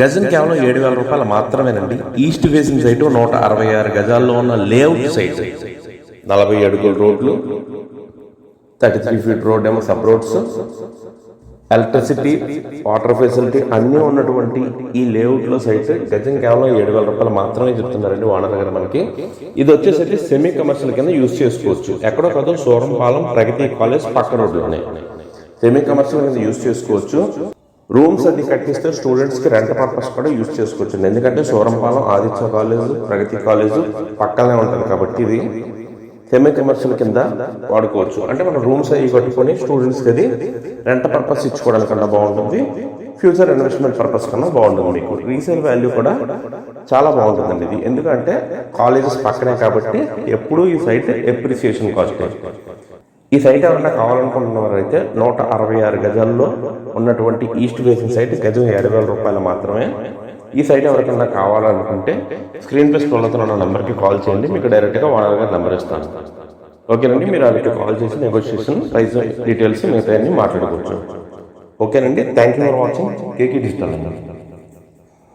గజం కేవలం ఏడు వేల రూపాయలు మాత్రమేనండి. ఈస్ట్ ఫేసింగ్ సైట్ నూట అరవై ఆరు గజాల్లో ఉన్న లేఅవుట్ సైట్. నలభై అడుగుల రోడ్లు థర్టీ త్రీ ఫీట్ రోడ్ ఏమో sub roads electricity water facility అన్నీ ఉన్నటువంటి ఈ లేఅవుట్లో సైట్ గజం కేవలం ఏడు వేల రూపాయలు మాత్రమే చెప్తున్నారండి ఓనర్ దగ్గర మనకి. ఇది వచ్చేసరికి సెమీ కమర్షియల్ కింద యూజ్ చేసుకోవచ్చు. ఎక్కడో కాదు సూరంపాలెం ప్రగతి కాలేజ్ పక్క రోడ్లోనే. సెమీ కమర్షియల్ కింద యూజ్ చేసుకోవచ్చు. రూమ్స్ అది కట్టిస్తే స్టూడెంట్స్కి రెంట్ పర్పస్ కూడా యూజ్ చేసుకోవచ్చు. ఎందుకంటే సూరంపాలెం ఆదిత్య కాలేజ్ ప్రగతి కాలేజ్ పక్కనే ఉంటుంది కాబట్టి ఇది సెమీ కమర్షియల్ కింద వాడుకోవచ్చు. అంటే మనం రూమ్స్ అవి కట్టుకొని స్టూడెంట్స్కి అది రెంట్ పర్పస్ ఇచ్చుకోవడానికి కన్నా బాగుంటుంది. ఫ్యూచర్ ఇన్వెస్ట్మెంట్ పర్పస్ కన్నా బాగుంటుంది. మీకు రీసేల్ వాల్యూ కూడా చాలా బాగుంటుందండి ఇది. ఎందుకంటే కాలేజెస్ పక్కనే కాబట్టి ఎప్పుడూ ఈ సైట్ ఎప్రిసియేషన్ కాస్ట్ ఈ సైట్ ఎవరైనా కావాలనుకుంటున్నవారైతే నూట అరవై ఆరు గజాల్లో ఉన్నటువంటి ఈస్ట్ ఫేసింగ్ సైట్ గజం ఏడు వేల రూపాయలు మాత్రమే. ఈ సైట్ ఎవరికైనా కావాలనుకుంటే స్క్రీన్ పే స్క్రోల్ ఉన్న నెంబర్కి కాల్ చేయండి. మీకు డైరెక్ట్గా ఓనర్ గారి నెంబర్ ఇస్తాను. ఓకేనండి మీరు వాళ్ళకి కాల్ చేసి నెగోషియేషన్ ప్రైస్ డీటెయిల్స్ మిగతా మాట్లాడుకోవచ్చు. ఓకేనండి thank you for watching KK digital అండి